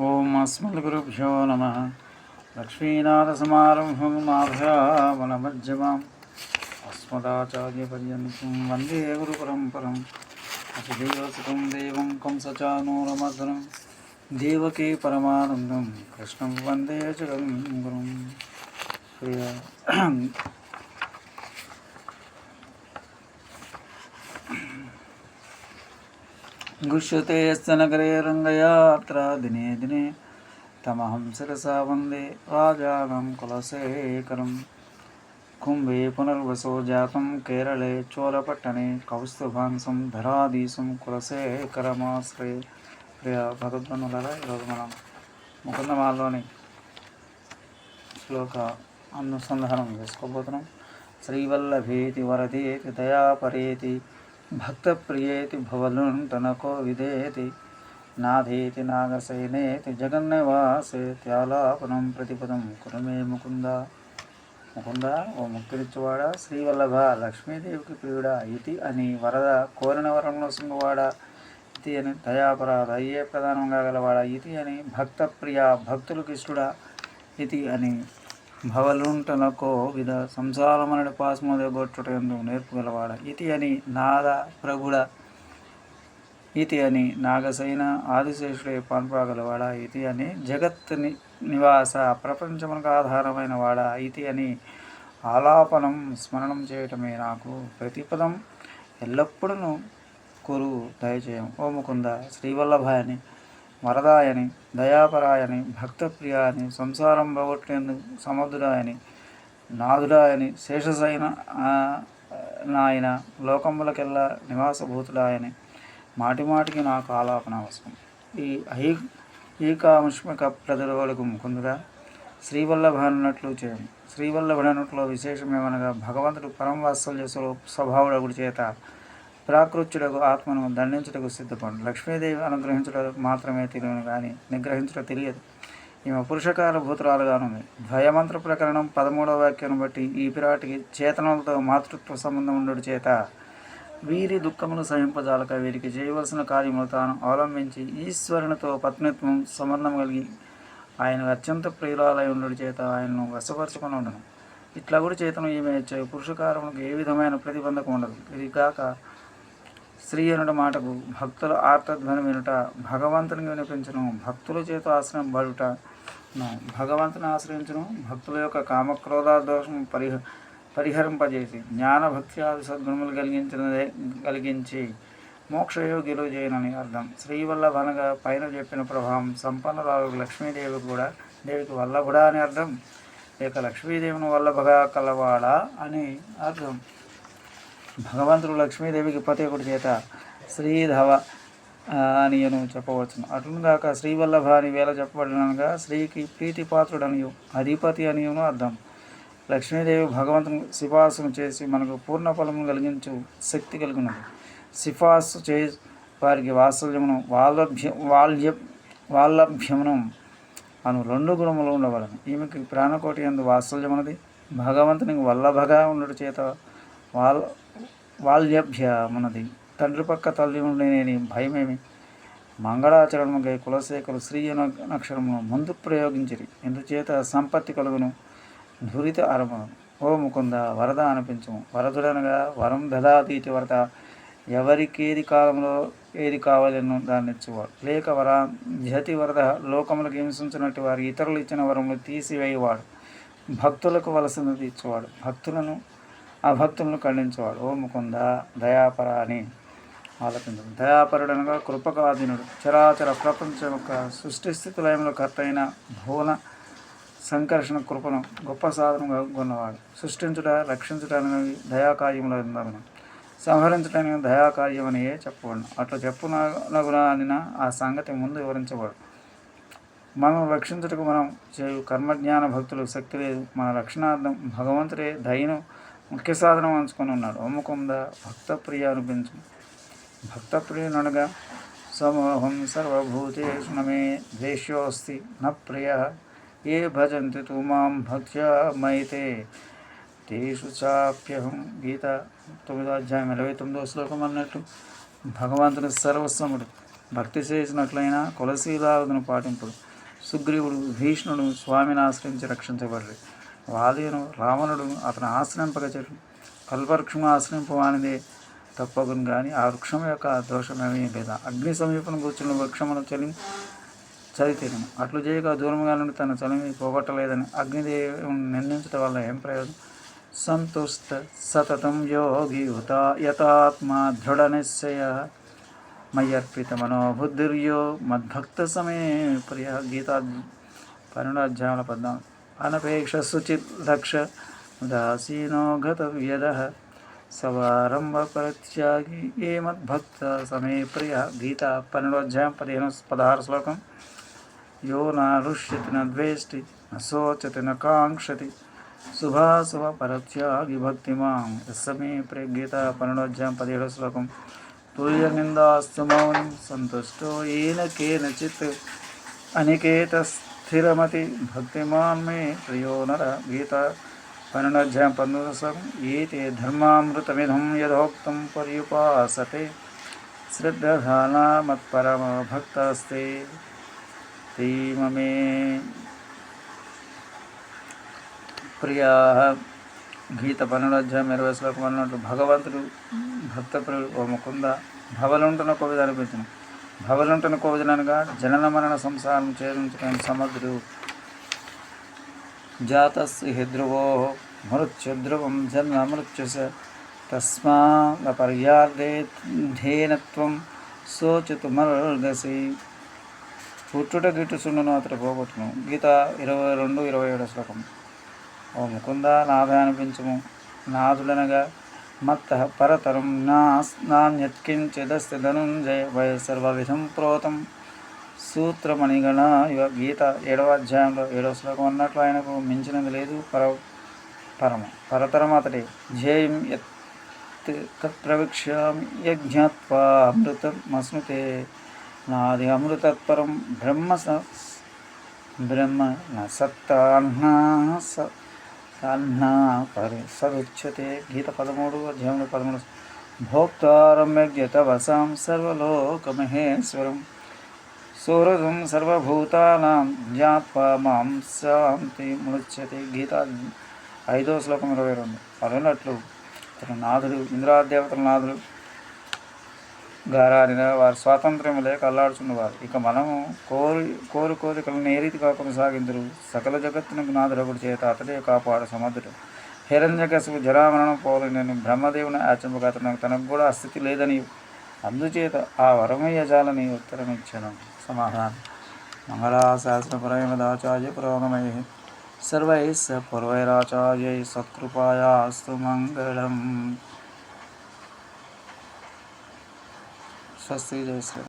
ఓం అస్మద్గురుభ్యో నమ. లక్ష్మీనాథసమారంభం మాధయామలమజ్జమాం అస్మదాచార్యపర్యంతం వందే గురు పరంపరం అతిదేవసుతం దేవం కంసచానూరమర్దనం దేవకీ పరమానందం. కృష్ణం వందే జగం గురుం ప్రియ గుష్యుతేస్తనగరే రంగయాత్ర దినే దినే. తమహం శిరసా వందే రాజానం కులశేఖరం. కుంభే పునర్వసో జాతం కేరళే చోరపట్టణే కౌస్తుభాంసం ధరాధీశం కులశేఖరమాశ్రయ. ప్రియ భగద్వనులరా ఈరోజు మనం ముకుందమాల్లోని శ్లోక అనుసంధానం చేసుకోబోతున్నాం. శ్రీవల్లభేతి వరదేతి దయాపరేతి భక్తప్రియేతి భవలుంటనకో విధేతి నాథేతి నాగసేనేతి జగన్నివాసేతి ఆలాపనం ప్రతిపదం కురమే ముకుంద. ముకుంద ఓ ముక్తినిచ్చువాడ శ్రీవల్లభ లక్ష్మీదేవికి ప్రియుడా ఇది అని వరద కోరిన వరంలో సింగువాడ ఇది అని దయాపరాధ అయ్యే ప్రధానంగా గలవాడ ఇది అని భక్తప్రియ భక్తులకు ఇష్టడా ఇది అని భవలుంటనకో విధ సంసారమనడి పాశమోదే ఎందు నేర్పుగలవాడ. ఇతి అని నాద ప్రభుడ ఇతి అని నాగసైన ఆదిశేషుడే పాన్పాగలవాడ ఇతి అని జగత్ని నివాస ప్రపంచమునకు ఆధారమైన వాడ ఇతి అని ఆలాపనం స్మరణం చేయటమే నాకు ప్రతిపదం ఎల్లప్పుడూ కొరువు దయచేయం. ఓ ముకుంద శ్రీవల్లభాయని వరదాయని దయాపరాయని భక్తప్రియ అని సంసారం పోగొట్టేందుకు సముద్రాయని నాదుడాయని శేషసైన నాయన లోకములకెల్లా నివాసభూతుడాయని మాటి మాటికి నాకు ఆలాపన అవసరం. ఈ ఐ ఈకాముష్మిక ప్రజలకు ముకుందుగా శ్రీవల్లభనట్లు చేయండి. శ్రీవల్లభనట్లో విశేషమేమనగా భగవంతుడు పరమవాత్సల్య స్వభావుడు స్వభావుడగుడి చేత ప్రాకృత్యుడకు ఆత్మను దండించుటకు సిద్ధపడు. లక్ష్మీదేవి అనుగ్రహించుటకు మాత్రమే తెలియను కానీ నిగ్రహించుట తెలియదు. ఈమె పురుషకార భూతురాలుగానుంది ద్వయమంత్ర ప్రకరణం పదమూడవ వాక్యం బట్టి ఈ పిరాటికి చేతనలతో మాతృత్వ సంబంధం ఉండడు చేత వీరి దుఃఖమును సహింపజాలక వీరికి చేయవలసిన కార్యములు తాను అవలంబించి ఈశ్వరునితో పత్నిత్వం సంబంధం కలిగి ఆయన అత్యంత ప్రియురాలై ఉండడు చేత ఆయనను వశపరచుకొని ఉండను. ఇట్లా కూడా చేతను ఈమె పురుషకారములకు ఏ విధమైన ప్రతిబంధకం ఉండదు ఇది కాక స్త్రీ అనుట మాటకు భక్తుల ఆర్తధ్వని వినుట భగవంతుని వినిపించను భక్తుల చేత ఆశ్రయం బడుట భగవంతుని ఆశ్రయించను భక్తుల యొక్క కామక్రోధ దోషం పరిహ పరిహరింపజేసి జ్ఞాన భక్తి ఆది సద్గుణములు కలిగించినదే కలిగించి మోక్షయోగ్యులు చేయనని అర్థం. శ్రీవల్లభ అనగా పైన చెప్పిన ప్రభావం సంపన్నరాలు లక్ష్మీదేవి కూడా దేవికి వల్లభుడా అని అర్థం. లేక లక్ష్మీదేవిని వల్లభగా కలవాడా అని అర్థం. భగవంతుడు లక్ష్మీదేవికి పతేకుడి చేత శ్రీధవ అని అను చెప్పవచ్చును. అటునుగాక శ్రీవల్లభ అని వేళ చెప్పబడినగా స్త్రీకి ప్రీతిపాత్రుడనియు అధిపతి అనియును అర్థం. లక్ష్మీదేవి భగవంతుని సిఫార్సును చేసి మనకు పూర్ణ ఫలము కలిగించు శక్తి కలిగినది సిఫార్సు చే వారికి వాత్సల్యమును వాల్లభ్య వాల్య వాల్లభ్యమును అను రెండు గుణములు ఉండవలను. ఈమెకి ప్రాణకోటి ఎందు వాత్సల్యమునది భగవంతునికి వల్లభగా ఉండడు చేత వాల్ వాల్యభ్యమునది తండ్రి పక్క తల్లి ఉండేనేని భయమేమి? మంగళాచరణముగై కులశేఖరు శ్రీ అను ముందు ప్రయోగించిరి. ఇందుచేత సంపత్తి కలుగును. ధురిత అరమను ఓ ముకుంద వరద అనిపించము. వరదుడనగా వరం దదాతీతి వరద ఎవరికి ఏది కాలంలో ఏది కావాలనో దాన్ని ఇచ్చేవాడు లేక వర జతి వరద లోకములకు హింసించినట్టు వారి ఇతరులు ఇచ్చిన వరములు తీసివేయవాడు. భక్తులకు వలసినది ఇచ్చేవాడు భక్తులను అభక్తులను ఖండించేవాడు. ఓ ముకుంద దయాపర అని దయాపరుడు దయాపరుడనగా కృపకాధీనుడు. చరాచర ప్రపంచం యొక్క సృష్టి స్థితిలయంలో కర్త అయిన భువన సంకర్షణ కృపను గొప్ప సాధనంగా కొన్నవాడు సృష్టించుట రక్షించుట అనేవి దయాకార్యములు ఉందను సంహరించడానికి దయాకార్యం అని చెప్పబడి అట్లా చెప్పునగున అనిన ఆ సంగతి ముందు వివరించబడు. మనం రక్షించుటకు మనం చేయు కర్మజ్ఞాన భక్తులు శక్తి లేదు. మన రక్షణార్థం భగవంతుడే దయను ముఖ్య సాధనం అంచుకొని ఉన్నాడు. ఓముకుంద భక్త ప్రియ అనిపించు భక్త ప్రియునగా సమోహం సర్వభూతేషు నమే ద్వేష్యోస్తి న ప్రియ ఏ భజంతి తు మాం భక్త్యా మైతే. తేషు చాప్యహం గీత తొమ్మిదో అధ్యాయం ఇరవై తొమ్మిదో శ్లోకం అన్నట్టు భగవంతుని సర్వస్వముడు భక్తి చేసినట్లయినా కులశీలాదును పాటింపుడు. సుగ్రీవుడు భీష్ణుడు స్వామిని ఆశ్రయించి రక్షించబడ్డారు వాలియును రావణుడు అతను ఆశ్రయింపక చెడు. కల్పవృక్షము ఆశ్రయింపవానిదే తప్పగును కానీ ఆ వృక్షం యొక్క దోషమేమీ లేదా. అగ్ని సమీపం కూర్చున్న వృక్షమును చలి చదివితేను అట్లు చేయక దూరంగా నుండి తన చలిమి పోగొట్టలేదని అగ్నిదేవుని నిందించడం వల్ల ఏం ప్రయోజనం? సంతుష్ట సతతం యోగి ఉత యథాత్మ దృఢ నిశ్చయ మయ్యర్పిత మనోబుద్ధిర్యో మద్భక్త సమయ ప్రియ. గీతా పన్నెండాధ్యాయుల పద్నాలుగు. అనపేక్ష శుచిత్ లక్ష ఉదాసీనో గత సవారంభ ప్రత్యాగి ఏ మద్భక్త సమే ప్రియ గీత పన్నెండోధ్యాయం పదిహేను పదహారు శ్లోకం యో నృష్యతి నేష్టి నోచతి నాంక్షతి శుభాశుభ పరత్యాగి భక్తిమాం యస్సమే ప్రియ గీత పన్నెండోధ్యాయం పదిహేడో శ్లోకం తుల్య నిందాస్తు మౌనం సంతుష్టో ఏన కేనచిత్ అనికేత స్థిరమతి భక్తిమాన్ మే ప్రియో నర గీత పన్నెండాధ్యాయం పంతొమ్మిది శ్లోకం ఏతే ధర్మామృతమిధం యథోక్తం పర్యుపాసతే శ్రద్ధానా మత్పరమ భక్తస్తే తీమమే ప్రియా గీత పన్నెండాధ్యాయం ఇరవై శ్లోకం అన్నట్టు భగవంతుడు భక్త ప్రియుడు ఓ ముకుంద। భవలుంటున్న కవిత అనిపించిన భవలుంటున్న కోవిదనగా జనన మరణ సంసారం ఛేదించడం సమగ్రు జాతస్య హి ధ్రువో మృత్యుధ్రువం జన్మ మృత్యుస తస్మాపర్యార్థేనత్వం శోచితుమర్గసి పుట్టుట గిట్టుచుండును అతడు పోగొట్టును. గీత ఇరవై రెండు ఇరవై ఏడు శ్లోకం. ఓ ముకుంద నాభ అనిపించము నాథుడనగా మత్త పరతరం నా నాణ్యత్కించిదస్తి ధనుంజయ వయ సర్వవిధం ప్రోతం సూత్రమణిగణ ఇవ గీత ఏడవ అధ్యాయంలో ఏడవ శ్లోకం అన్నట్లు ఆయనకు మించినది లేదు పర పరమ పరతరం అతడి ధ్యేయం యత్ తత్ప్రవిక్ష్యామి యజ్ఞాత్వా అమృతం నాది అమృతత్పరం బ్రహ్మ స బ్రహ్మ న సత్తాహ్నా స అన్నా పరి సదుచ్యతే గీత పదమూడు అధ్యాయంలో పదమూడు. భోక్తారమ్యజ్ఞత యజ్ఞతవసాం సర్వలోకమహేశ్వరం. సూరజం సర్వభూతానాం జ్ఞాత్వా మాం శాంతి ముచ్యతే. గీత ఐదో శ్లోకం ఇరవై రెండు. అరునట్లు తన నాథుడు ఇంద్రాదేవతల నాథుడు గారాడిన వారి స్వాతంత్ర్యం లేక అల్లాడుచున్నవారు. ఇక మనము కోరి కోరు కోరికలను ఏ రీతిగా కొనసాగించరు సకల జగత్తునకు నాథుడొకటి చేత అతడే కాపాడు సమర్థుడు. హిరణ్యకశిపు జరామరణం పోలు నేను బ్రహ్మదేవుని ఆచంపగా అతను తనకు కూడా అస్థితి స్థితి లేదని అందుచేత ఆ వరమయ్య జాలని ఇచ్చాను సమాధానం. మంగళాశాస్త్రపరమదాచార్య పురోగమై సర్వై స పూర్వైరాచార్యై సత్కృపాయాస్తు మంగళం. ফার্স্ট সিরিজ হয়েছিল